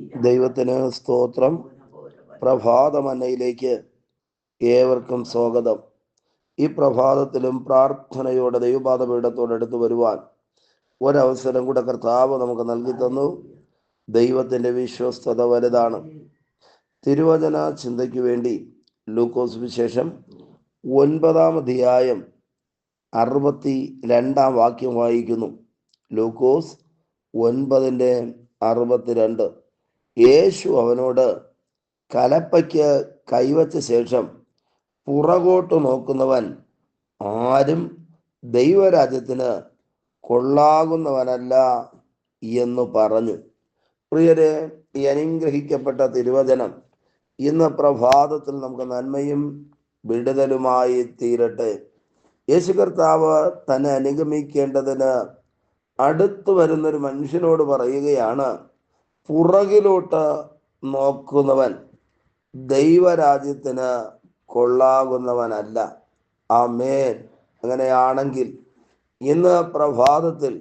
ദൈവത്തിന് സ്തോത്രം. പ്രഭാതമന്നയിലേക്ക് ഏവർക്കും സ്വാഗതം. ഈ പ്രഭാതത്തിലും പ്രാർത്ഥനയോടെ ദൈവപാദപീഠത്തോടടുത്ത് വരുവാൻ ഒരവസരം കൂടെ കർത്താവ് നമുക്ക് നൽകി തന്നു. ദൈവത്തിന്റെ വിശ്വസ്തത വലുതാണ്. തിരുവചന ചിന്തയ്ക്ക് വേണ്ടി ലൂക്കോസ് വിശേഷം ഒൻപതാം അധ്യായം അറുപത്തി രണ്ടാം വാക്യം വായിക്കുന്നു. ലൂക്കോസ് ഒൻപതിന്റെ അറുപത്തിരണ്ട്. യേശു അവനോട് കലപ്പയ്ക്ക് കൈവച്ച ശേഷം പുറകോട്ട് നോക്കുന്നവൻ ആരും ദൈവരാജ്യത്തിന് കൊള്ളാകുന്നവനല്ല എന്ന് പറഞ്ഞു. പ്രിയരെ ഈ അനുഗ്രഹിക്കപ്പെട്ട തിരുവചനം ഇന്ന് പ്രഭാതത്തിൽ നമുക്ക് നന്മയും വിടുതലുമായി തീരട്ടെ. യേശു കർത്താവ് തന്നെ അനുഗമിക്കേണ്ടതിന് അടുത്തു വരുന്നൊരു മനുഷ്യനോട് പറയുകയാണ് പുറകിലോട്ട് നോക്കുന്നവൻ ദൈവരാജ്യത്തിന് കൊള്ളാകുന്നവനല്ല. ആ മേൻ അങ്ങനെയാണെങ്കിൽ ഇന്ന് പ്രഭാതത്തിൽ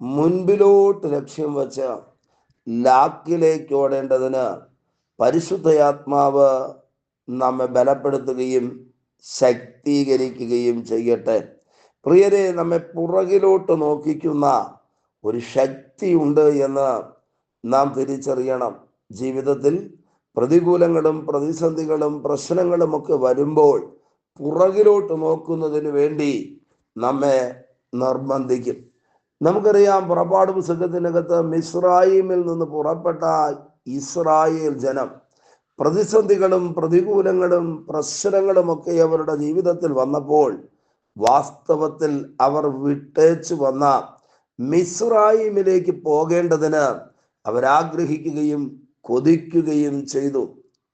മുൻപിലോട്ട് ലക്ഷ്യം വച്ച് ലാക്കിലേക്ക് ഓടേണ്ടതിന് പരിശുദ്ധയാത്മാവ് നമ്മെ ബലപ്പെടുത്തുകയും ശക്തീകരിക്കുകയും ചെയ്യട്ടെ. പ്രിയരെ നമ്മെ പുറകിലോട്ട് നോക്കിക്കുന്ന ഒരു ശക്തിയുണ്ട് എന്ന് നാം തിരിച്ചറിയണം. ജീവിതത്തിൽ പ്രതികൂലങ്ങളും പ്രതിസന്ധികളും പ്രശ്നങ്ങളും ഒക്കെ വരുമ്പോൾ പുറകിലോട്ട് നോക്കുന്നതിന് വേണ്ടി നമ്മെ നിർബന്ധിക്കും. നമുക്കറിയാം പുറപ്പാട് പുസ്തകത്തിനകത്ത് മിസ്രായിമിൽ നിന്ന് പുറപ്പെട്ട ഇസ്രായേൽ ജനം പ്രതിസന്ധികളും പ്രതികൂലങ്ങളും പ്രശ്നങ്ങളും ഒക്കെ അവരുടെ ജീവിതത്തിൽ വന്നപ്പോൾ വാസ്തവത്തിൽ അവർ വിട്ടേച്ചു വന്ന മിസ്രായിമിലേക്ക് പോകേണ്ടതിന് അവരാഗ്രഹിക്കുകയും കൊതിക്കുകയും ചെയ്തു.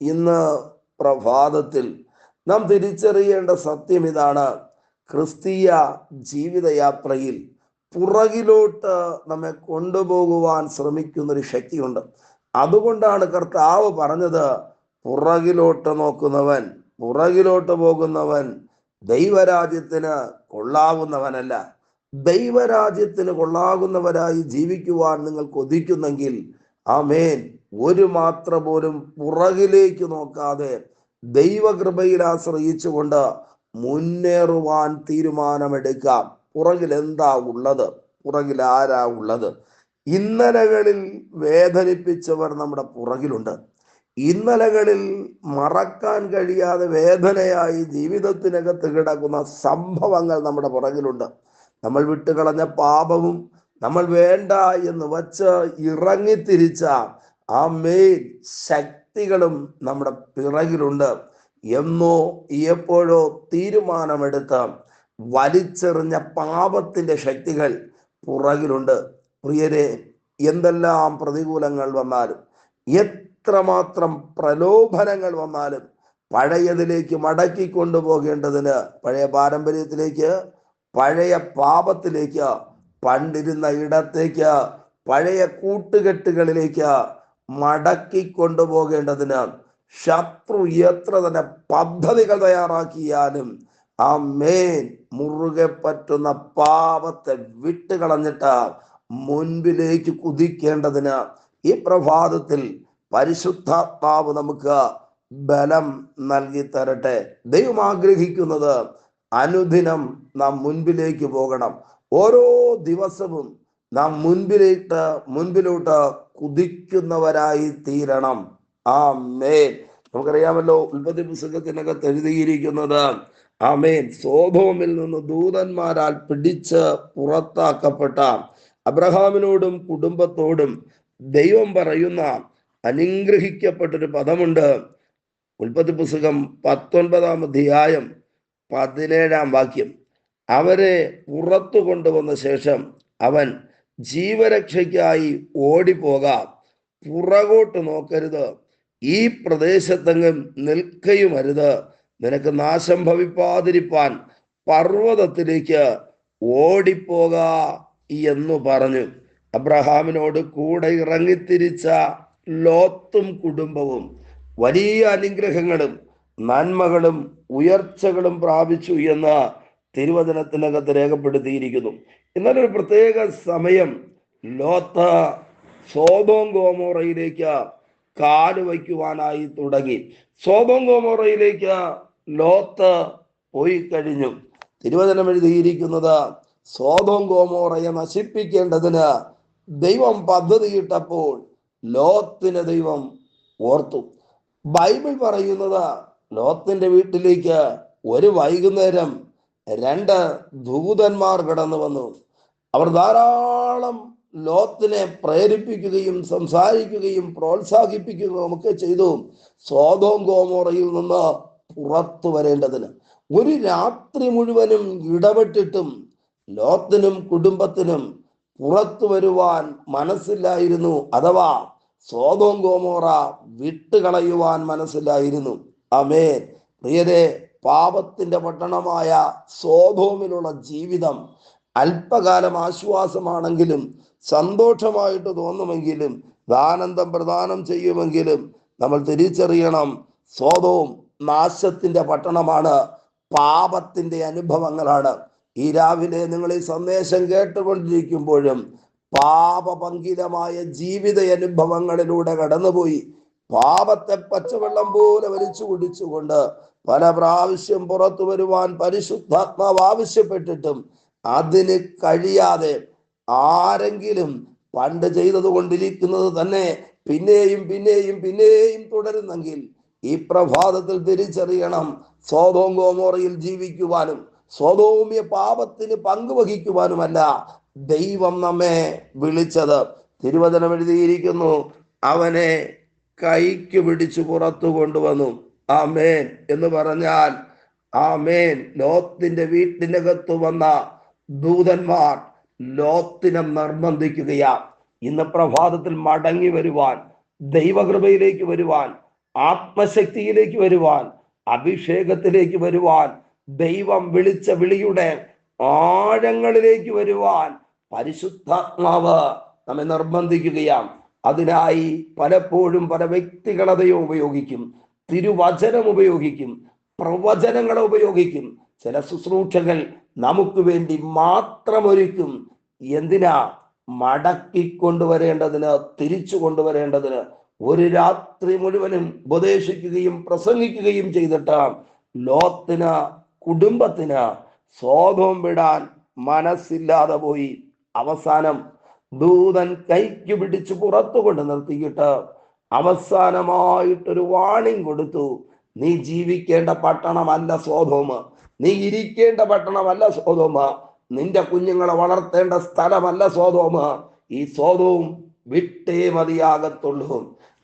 ഇന്ന് പ്രഭാതത്തിൽ നാം തിരിച്ചറിയേണ്ട സത്യം ഇതാണ്. ക്രിസ്തീയ ജീവിതയാത്രയിൽ പുറകിലോട്ട് നമ്മെ കൊണ്ടുപോകുവാൻ ശ്രമിക്കുന്ന ഒരു ശക്തിയുണ്ട്. അതുകൊണ്ടാണ് കർത്താവ് പറഞ്ഞത് പുറകിലോട്ട് നോക്കുന്നവൻ പുറകിലോട്ട് പോകുന്നവൻ ദൈവരാജ്യത്തിന് കൊള്ളാവുന്നവനല്ല. ദൈവരാജ്യത്തിന് കൊള്ളാകുന്നവരായി ജീവിക്കുവാൻ നിങ്ങൾ കൊതിക്കുന്നെങ്കിൽ ആമേൻ. ഒരു മാത്ര പോലും പുറകിലേക്ക് നോക്കാതെ ദൈവകൃപയിൽ ആശ്രയിച്ചുകൊണ്ട് മുന്നേറുവാൻ തീരുമാനമെടുക്കാം. പുറകിൽ എന്താ ഉള്ളത്? പുറകിൽ ആരാ ഉള്ളത്? ഇന്നലകളിൽ വേദനിപ്പിച്ചവർ നമ്മുടെ പുറകിലുണ്ട്. ഇന്നലകളിൽ മറക്കാൻ കഴിയാതെ വേദനയായി ജീവിതത്തിനകത്ത് കിടക്കുന്ന സംഭവങ്ങൾ നമ്മുടെ പുറകിലുണ്ട്. നമ്മൾ വിട്ടുകളഞ്ഞ പാപവും നമ്മൾ വേണ്ട എന്ന് വച്ച് ഇറങ്ങിത്തിരിച്ച ആ മെയിൻ ശക്തികളും നമ്മുടെ പിറകിലുണ്ട്. എന്നോ എപ്പോഴോ തീരുമാനമെടുത്ത് വലിച്ചെറിഞ്ഞ പാപത്തിന്റെ ശക്തികൾ പുറകിലുണ്ട്. പ്രിയരെ എന്തെല്ലാം പ്രതികൂലങ്ങൾ വന്നാലും എത്രമാത്രം പ്രലോഭനങ്ങൾ വന്നാലും പഴയതിലേക്ക് മടക്കി കൊണ്ടുപോകേണ്ടതിന് പഴയ പാരമ്പര്യത്തിലേക്ക് പഴയ പാപത്തിലേക്ക് പണ്ടിരുന്ന ഇടത്തേക്ക് പഴയ കൂട്ടുകെട്ടുകളിലേക്ക് മടക്കി കൊണ്ടുപോകേണ്ടതിന് ശത്രു എത്ര തന്നെ പദ്ധതികൾ തയ്യാറാക്കിയാലും ആ മേൻ മുറുകെ പറ്റുന്ന പാപത്തെ വിട്ടുകളഞ്ഞിട്ട് മുൻപിലേക്ക് കുതിക്കേണ്ടതിന് ഈ പ്രഭാതത്തിൽ പരിശുദ്ധാത്മാവ് നമുക്ക് ബലം നൽകി തരട്ടെ ദൈവം ആഗ്രഹിക്കുന്നത് അനുദിനം നാം മുൻപിലേക്ക് പോകണം. ഓരോ ദിവസവും നാം മുൻപിലേട്ട് മുൻപിലോട്ട് കുതിക്കുന്നവരായി തീരണം. ആ മേൻ നമുക്കറിയാമല്ലോ ഉൽപ്പത്തി പുസ്തകത്തിനകത്ത് എഴുതിയിരിക്കുന്നത് ആമേൻ. സോഭോമിൽ നിന്ന് ദൂതന്മാരാൽ പിടിച്ച് പുറത്താക്കപ്പെട്ട അബ്രഹാമിനോടും കുടുംബത്തോടും ദൈവം പറയുന്ന അനുഗ്രഹിക്കപ്പെട്ടൊരു പദമുണ്ട്. ഉൽപ്പത്തി പുസ്തകം പത്തൊൻപതാം അധ്യായം പതിനേഴാം വാക്യം. അവരെ പുറത്തു കൊണ്ടുവന്ന ശേഷം അവൻ ജീവരക്ഷയ്ക്കായി ഓടിപ്പോകാം. പുറകോട്ട് നോക്കരുത്. ഈ പ്രദേശത്തെങ്ങും നിൽക്കയുമരുത്. നിനക്ക് നാശം ഭവിപ്പാതിരിപ്പാൻ പർവതത്തിലേക്ക് ഓടിപ്പോക എന്നു പറഞ്ഞു. അബ്രഹാമിനോട് കൂടെ ഇറങ്ങിത്തിരിച്ച ലോത്തും കുടുംബവും വലിയ അനുഗ്രഹങ്ങളും നന്മകളും ഉയർച്ചകളും പ്രാപിച്ചു എന്ന് തിരുവചനത്തിനകത്ത് രേഖപ്പെടുത്തിയിരിക്കുന്നു. എന്നാൽ ഒരു പ്രത്യേക സമയം ലോത്ത സോതോം ഗോമോറയിലേക്ക് കാൽ വയ്ക്കുവാനായി തുടങ്ങി. സോതോം ഗോമോറയിലേക്ക് ലോത്ത് പോയി കഴിഞ്ഞു. തിരുവചനം എഴുതിയിരിക്കുന്നത് സോതോം ഗോമോറയെ നശിപ്പിക്കേണ്ടതിന് ദൈവം പദ്ധതിയിട്ടപ്പോൾ ലോത്തിന് ദൈവം ഓർത്തു. ബൈബിൾ പറയുന്നത് ലോത്തിന്റെ വീട്ടിലേക്ക് ഒരു വൈകുന്നേരം രണ്ട് ദൂതന്മാർ കടന്നു വന്നു. അവർ ധാരാളം ലോത്തിനെ പ്രേരിപ്പിക്കുകയും സംസാരിക്കുകയും പ്രോത്സാഹിപ്പിക്കുകയും ഒക്കെ ചെയ്തു. സ്വാതോം ഗോമോറയിൽ നിന്ന് പുറത്തു വരേണ്ടതിന് ഒരു രാത്രി മുഴുവനും ഇടപെട്ടിട്ടും ലോത്തിനും കുടുംബത്തിനും പുറത്തു വരുവാൻ മനസ്സില്ലായിരുന്നു. അഥവാ സ്വതോം ഗോമോറ വിട്ടുകളയുവാൻ മനസ്സിലായിരുന്നു അമേൻ പ്രിയരെ പാപത്തിന്റെ പട്ടണമായ സോതോമിലുള്ള ജീവിതം അല്പകാലം ആശ്വാസമാണെങ്കിലും സന്തോഷമായിട്ട് തോന്നുമെങ്കിലും ആനന്ദം പ്രദാനം ചെയ്യുമെങ്കിലും നമ്മൾ തിരിച്ചറിയണം സ്വതവും നാശത്തിന്റെ പട്ടണമാണ് പാപത്തിന്റെ അനുഭവങ്ങളാണ്. ഈ രാവിലെ നിങ്ങൾ ഈ സന്ദേശം കേട്ടുകൊണ്ടിരിക്കുമ്പോഴും പാപപങ്കിലമായ ജീവിത അനുഭവങ്ങളിലൂടെ കടന്നുപോയി. പാപത്തെ പച്ചവെള്ളം പോലെ വലിച്ചു കുടിച്ചുകൊണ്ട് പല പ്രാവശ്യം പുറത്തു വരുവാൻ പരിശുദ്ധാത്മാവ് ആവശ്യപ്പെട്ടിട്ടും അതിന് കഴിയാതെ ആരെങ്കിലും പണ്ട് ചെയ്തത് കൊണ്ടിരിക്കുന്നത് തന്നെ പിന്നെയും പിന്നെയും പിന്നെയും തുടരുന്നെങ്കിൽ ഈ പ്രഭാതത്തിൽ തിരിച്ചറിയണം സ്വതോം ഗോമോറയിൽ ജീവിക്കുവാനും സ്വതോമ്യ പാപത്തിന് പങ്കുവഹിക്കുവാനുമല്ല ദൈവം നമ്മെ വിളിച്ചത്. തിരുവചനം എഴുതിയിരിക്കുന്നു അവനെ കൈക്ക് പിടിച്ചു പുറത്തു കൊണ്ടുവന്നു. ആമേൻ എന്ന് പറഞ്ഞാൽ ആമേൻ. ലോത്തിന്റെ വീട്ടിനകത്ത് വന്ന ദൂതന്മാർ ലോത്തിനെ നിർബന്ധിക്കുകയാ ഇന്ന് പ്രഭാതത്തിൽ മടങ്ങി വരുവാൻ ദൈവകൃപയിലേക്ക് വരുവാൻ ആത്മശക്തിയിലേക്ക് വരുവാൻ അഭിഷേകത്തിലേക്ക് വരുവാൻ ദൈവം വിളിച്ച വിളിയുടെ ആഴങ്ങളിലേക്ക് വരുവാൻ പരിശുദ്ധാത്മാവ് നമ്മെ നിർബന്ധിക്കുകയാണ്. അതിനായി പലപ്പോഴും പല വ്യക്തികളതയോ ഉപയോഗിക്കും. തിരുവചനം ഉപയോഗിക്കും. പ്രവചനങ്ങൾ ഉപയോഗിക്കും. ചില ശുശ്രൂഷകൾ നമുക്ക് വേണ്ടി മാത്രം ഒരുക്കും. എന്തിനാ? മടക്കി കൊണ്ടുവരേണ്ടതിന് തിരിച്ചു കൊണ്ടുവരേണ്ടതിന് ഒരു രാത്രി മുഴുവനും ഉപദേശിക്കുകയും പ്രസംഗിക്കുകയും ചെയ്തിട്ട് ലോത്തിന് കുടുംബത്തിന് സ്വോഭം വിടാൻ മനസ്സില്ലാതെ പോയി. അവസാനം ദൂതൻ കൈക്ക് പിടിച്ച് പുറത്തു കൊണ്ട് നിർത്തിയിട്ട് അവസാനമായിട്ടൊരു വാണിംഗ് കൊടുത്തു. നീ ജീവിക്കേണ്ട പട്ടണമല്ല സ്വതോമ നീ ഇരിക്കേണ്ട പട്ടണമല്ല സ്വതോമ നിന്റെ കുഞ്ഞുങ്ങളെ വളർത്തേണ്ട സ്ഥലമല്ല സ്വതോമ ഈ സ്വതവും വിട്ടേ മതിയാകത്തുള്ളൂ.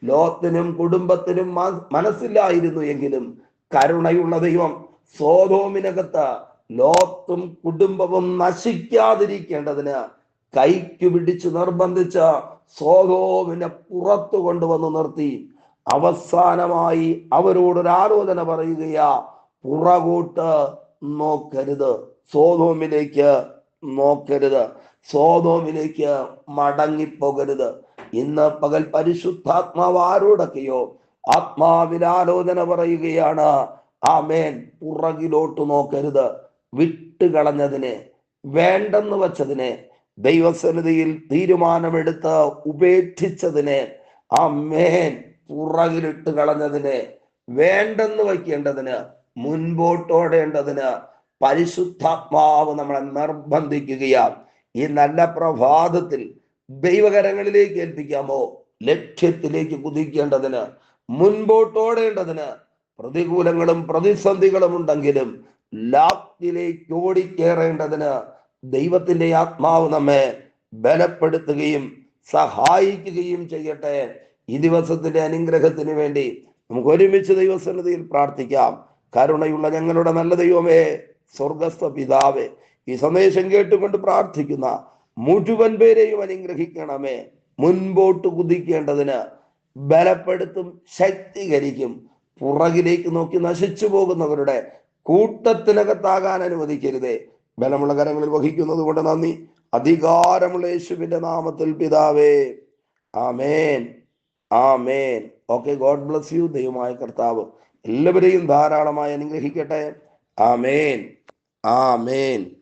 ലോത്തിനും കുടുംബത്തിനും മനസ്സിലായിരുന്നു എങ്കിലും കരുണയുള്ള ദൈവം സോതോമിനകത്ത് ലോത്തും കുടുംബവും നശിക്കാതിരിക്കേണ്ടതിന് കൈക്ക് പിടിച്ചു നിർബന്ധിച്ച സോതോമിനെ പുറത്തു കൊണ്ടുവന്ന് നിർത്തി. അവസാനമായി അവരോട് ഒരു ആലോചന പറയുകയാ പുറകോട്ട് നോക്കരുത്. സോതോമിലേക്ക് നോക്കരുത്. സോതോമിലേക്ക് മടങ്ങിപ്പോകരുത്. ഇന്ന് പകൽ പരിശുദ്ധാത്മാവ് ആരോടൊക്കെയോ ആത്മാവിൽ ആലോചന പറയുകയാണ് ആമേൻ. പുറകിലോട്ട് നോക്കരുത്. വിട്ടുകളഞ്ഞതിനെ വേണ്ടെന്ന് വച്ചതിനെ ദൈവസന്നിധിയിൽ തീരുമാനമെടുത്ത് ഉപേക്ഷിച്ചതിനെ ആ മേൻ പുറകിലിട്ട് കളഞ്ഞതിനെ വേണ്ടെന്ന് വയ്ക്കേണ്ടതിന് മുൻപോട്ടോടേണ്ടതിന് പരിശുദ്ധാത്മാവ് നമ്മളെ നിർബന്ധിക്കുകയാണ്. ഈ നല്ല പ്രഭാതത്തിൽ ദൈവകരങ്ങളിലേക്ക് ഏൽപ്പിക്കാമോ? ലക്ഷ്യത്തിലേക്ക് കുതിക്കേണ്ടതിന് മുൻപോട്ടോടേണ്ടതിന് പ്രതികൂലങ്ങളും പ്രതിസന്ധികളും ഉണ്ടെങ്കിലും ലാഭത്തിലേക്ക് ഓടിക്കേറേണ്ടതിന് ദൈവത്തിന്റെ ആത്മാവ് നമ്മെ ബലപ്പെടുത്തുകയും സഹായിക്കുകയും ചെയ്യട്ടെ. ഈ ദിവസത്തിന്റെ അനുഗ്രഹത്തിന് വേണ്ടി നമുക്ക് ഒരുമിച്ച് ദൈവസന്നിധിയിൽ പ്രാർത്ഥിക്കാം. കരുണയുള്ള ഞങ്ങളുടെ നല്ല ദൈവമേ സ്വർഗസ്ഥ പിതാവേ ഈ സന്ദേശം കേട്ടുകൊണ്ട് പ്രാർത്ഥിക്കുന്ന മുഴുവൻ പേരെയും അനുഗ്രഹിക്കണമേ. മുൻപോട്ട് കുതിക്കേണ്ടതിന് ബലപ്പെടുത്തും ശക്തീകരിക്കും പുറകിലേക്ക് നോക്കി നശിച്ചു പോകുന്നവരുടെ കൂട്ടത്തിനകത്താകാൻ അനുവദിക്കരുതേ. ബലമുള്ള കരങ്ങളിൽ വഹിക്കുന്നത് കൊണ്ട് നന്ദി. അധികാരമുള്ള യേശുവിന്റെ നാമത്തിൽ പിതാവേ. ആമേൻ. ആമേൻ. Okay God bless you. ദൈവമായ കർത്താവ് എല്ലാവരെയും ധാരാളമായി അനുഗ്രഹിക്കട്ടെ. ആമേൻ. ആമേൻ.